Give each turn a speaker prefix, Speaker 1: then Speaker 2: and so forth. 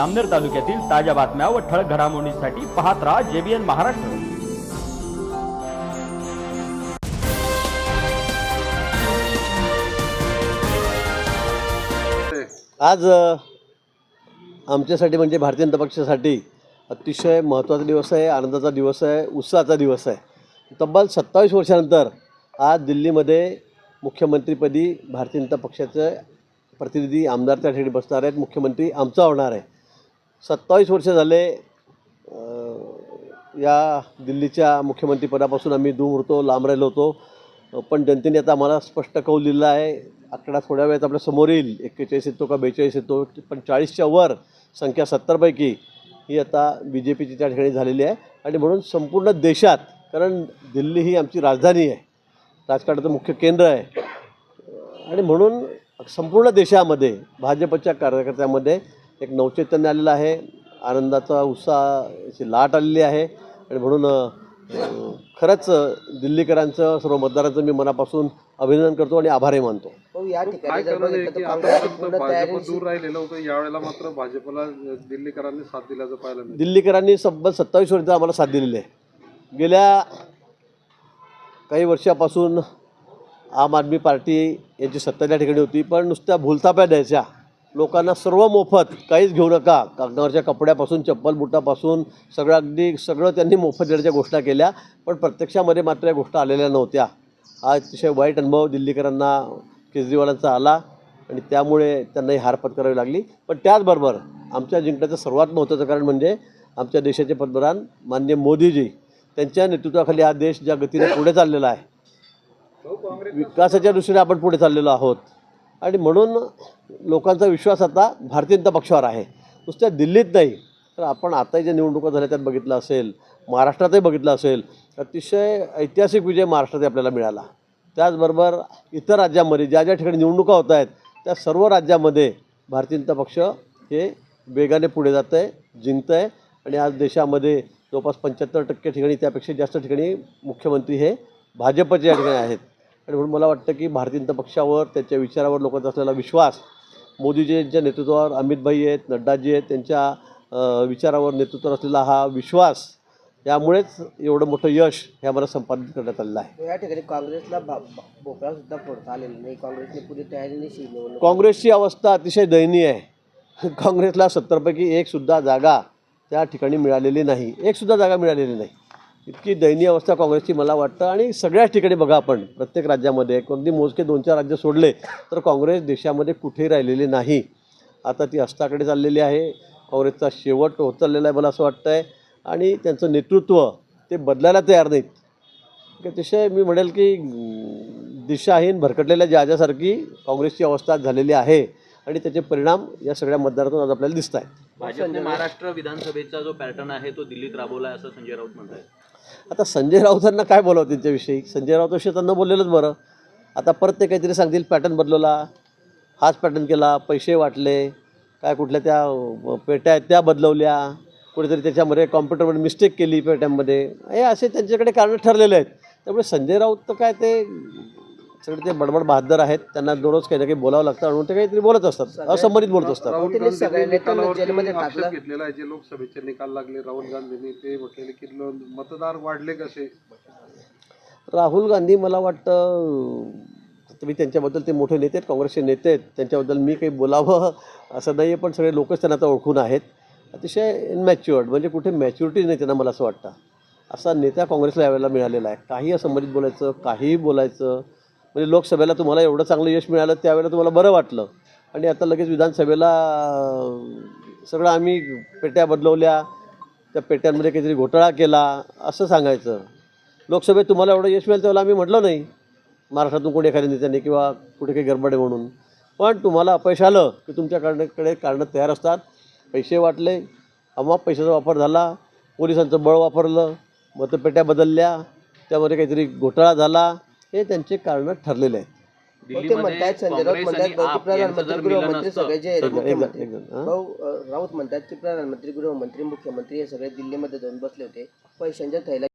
Speaker 1: अमनेर तालुक्यातील ताज्या बातम्या व ठळक घडामोडींसाठी पाहत राहा जेबीएन महाराष्ट्र.
Speaker 2: आज आमच्यासाठी म्हणजे भारतीय जनता पक्षासाठी अतिशय महत्त्वाचा दिवस आहे आनंदाचा दिवस आहे उत्साहाचा दिवस आहे. तब्बल सत्तावीस वर्षानंतर आज दिल्लीमध्ये मुख्यमंत्रीपदी भारतीय जनता पक्षाचे प्रतिनिधी आमदार त्या ठिकाणी बसणार आहेत. मुख्यमंत्री आमचा होणार आहे. सत्तावीस वर्ष झाले या दिल्लीच्या मुख्यमंत्रीपदापासून आम्ही दूर होतो लांब राहिलो होतो. पण जनतेने आता आम्हाला स्पष्ट कौल दिला आहे. आकडा थोड्या वेळात आपल्यासमोर येईल. एक्केचाळीस येतो का बेचाळीस येतो? पण चाळीसच्या वर संख्या सत्तरपैकी ही आता बी जे पीची त्या ठिकाणी झालेली आहे. आणि म्हणून संपूर्ण देशात कारण दिल्ली ही आमची राजधानी आहे राजकारणाचं मुख्य केंद्र आहे. आणि म्हणून संपूर्ण देशामध्ये भाजपच्या कार्यकर्त्यामध्ये एक नवचैतन्य आलेलं आहे. आनंदाचा उत्साहाची लाट आलेली आहे. आणि म्हणून खरंच दिल्लीकरांचं सर्व मतदारांचं मी मनापासून अभिनंदन करतो आणि आभारही मानतो.
Speaker 3: हो या ठिकाणी
Speaker 4: यावेळेला मात्र भाजपला दिल्लीकरांनी साथ दिल्याचं पाहायला मिळालं
Speaker 2: दिल्लीकरांनी तब्बल सत्तावीस वर्ष आम्हाला साथ दिलेली आहे. गेल्या काही वर्षापासून आम आदमी पार्टी यांची सत्ता त्या ठिकाणी होती पण नुसत्या भूलथाप्या द्यायच्या. लोकांना सर्व मोफत काहीच घेऊ नका. कागदावरच्या कपड्यापासून चप्पल बुटापासून सगळं अगदी सगळं त्यांनी मोफत देण्याच्या घोषणा केल्या पण प्रत्यक्षामध्ये मात्र या गोष्ट आलेल्या नव्हत्या. हा अतिशय वाईट अनुभव दिल्लीकरांना केजरीवालांचा आला आणि त्यामुळे त्यांनाही हार पत्करावी लागली. पण त्याचबरोबर आमच्या जिंकण्याचं सर्वात महत्त्वाचं कारण म्हणजे आमच्या देशाचे पंतप्रधान माननीय मोदीजी त्यांच्या नेतृत्वाखाली हा देश ज्या गतीने पुढे चाललेला आहे. विकासाच्या दृष्टीने आपण पुढे चाललेलो आहोत. आणि म्हणून लोकांचा विश्वास आता भारतीय जनता पक्षावर आहे. नुसत्या दिल्लीत नाही तर आपण आताही ज्या निवडणुका झाल्या त्यात बघितलं असेल महाराष्ट्रातही बघितलं असेल अतिशय ऐतिहासिक विजय महाराष्ट्रात आपल्याला मिळाला. त्याचबरोबर इतर राज्यांमध्ये ज्या ज्या ठिकाणी निवडणुका होत आहेत त्या सर्व राज्यामध्ये भारतीय जनता पक्ष हे वेगाने पुढे जातं आहे जिंकतं आहे आणि आज देशामध्ये जवळपास पंच्याहत्तर टक्के ठिकाणी त्यापेक्षा जास्त ठिकाणी मुख्यमंत्री हे भाजपचे या ठिकाणी आहेत. आणि म्हणून मला वाटतं की भारतीय जनता पक्षावर त्याच्या विचारावर लोकांचा असलेला विश्वास मोदीजींच्या नेतृत्वावर अमितभाई आहेत नड्डाजी आहेत त्यांच्या विचारावर नेतृत्वावर असलेला हा विश्वास यामुळेच एवढं मोठं यश हे आम्हाला संपादित करण्यात आलेलं आहे.
Speaker 3: या ठिकाणी काँग्रेसला भोपळा सुद्धा फोडता आलेला नाही. काँग्रेसने पुरी तयारी नाही निवडणूक
Speaker 2: काँग्रेसची अवस्था अतिशय दयनीय आहे. काँग्रेसला सत्तरपैकी एकसुद्धा जागा त्या ठिकाणी मिळालेली नाही. एकसुद्धा जागा मिळालेली नाही. इतकी दयनीय अवस्था काँग्रेसची मला वाटतं. आणि सगळ्याच ठिकाणी बघा आपण प्रत्येक राज्यामध्ये कोणती मोजके दोन चार राज्य सोडले तर काँग्रेस देशामध्ये कुठेही राहिलेली नाही. आता ती अस्ताकडे चाललेली आहे. काँग्रेसचा शेवट होत चाललेला आहे मला असं वाटतं आहे आणि त्यांचं नेतृत्व ते बदलायला तयार नाहीत. अतिशय मी म्हणेल की दिशाहीन भरकटलेल्या ज्याच्यासारखी काँग्रेसची अवस्था झालेली आहे. आणि त्याचे परिणाम या सगळ्या मतदारातून आज आपल्याला दिसत आहेत
Speaker 5: भाजपने महाराष्ट्र विधानसभेचा जो पॅटर्न आहे तो दिल्लीत राबवला आहे असं संजय राऊत म्हणतात
Speaker 2: आता संजय राऊतांना काय बोलावं त्यांच्याविषयी? संजय राऊताविषयी त्यांना बोललेलंच बरं. आता परत ते काहीतरी सांगतील पॅटर्न बदलवला हाच पॅटर्न केला पैसे वाटले काय कुठल्या त्या पेट्या आहेत त्या बदलवल्या कुठेतरी त्याच्यामध्ये कॉम्प्युटरमध्ये मिस्टेक केली पेट्यांमध्ये. हे असे त्यांच्याकडे कारणं ठरलेले आहेत. त्यामुळे संजय राऊत तर काय ते सगळे ते बडबड बहादर आहेत. त्यांना दररोज काही ना काही बोलावं लागतं म्हणून ते काहीतरी बोलत असतात. असंबंधित बोलत असतात.
Speaker 4: राहुल
Speaker 3: त्यांनी सगळ्या नेत्यांना
Speaker 4: आक्षेप. घेतलेला आहे जे लोकसभेचे निकाल लागले. राहुल गांधींनी ते म्हटलेले की ल- मतदार वाढले कसे?
Speaker 2: राहुल गांधी मला वाटतं तुम्ही त्यांच्याबद्दल ते मोठे नेते आहेत काँग्रेसचे नेते आहेत. त्यांच्याबद्दल मी काही बोलावं असं नाही आहे पण सगळे लोकच त्यांना आता ओळखून आहेत. अतिशय इनमॅच्युअर्ड म्हणजे कुठे मॅच्युरिटी नाही त्यांना मला असं वाटतं. असा नेता काँग्रेसला यावेळेला मिळालेला आहे. काही असंबंधित बोलायचं काहीही बोलायचं म्हणजे लोकसभेला तुम्हाला एवढं चांगलं यश मिळालं त्यावेळेला तुम्हाला बरं वाटलं. आणि आता लगेच विधानसभेला सगळं आम्ही पेट्या बदलवल्या त्या पेट्यांमध्ये काहीतरी घोटाळा केला असं सांगायचं. लोकसभेत तुम्हाला एवढं यश मिळेल त्यावेळेला आम्ही म्हटलं नाही महाराष्ट्रातून कोणी एखाद्या नेत्याने किंवा कुठे काही गडबड आहे म्हणून. पण तुम्हाला अपयश आलं की तुमच्याकडे कारणं तयार असतात. पैसे वाटले अमाप पैशाचा वापर झाला पोलिसांचं बळ वापरलं मतपेट्या बदलल्या त्यामध्ये काहीतरी घोटाळा झाला हे त्यांचे कारणं ठरलेले आहेत.
Speaker 3: ते म्हणतायत संजय राऊत म्हणतात भाऊ की प्रधानमंत्री गृहमंत्री सगळे जे मुख्यमंत्री.
Speaker 2: हां?
Speaker 3: भाऊ राऊत म्हणतात की प्रधानमंत्री गृहमंत्री मुख्यमंत्री हे सगळे दिल्लीमध्ये जाऊन बसले होते. पैशांच्या थैल्या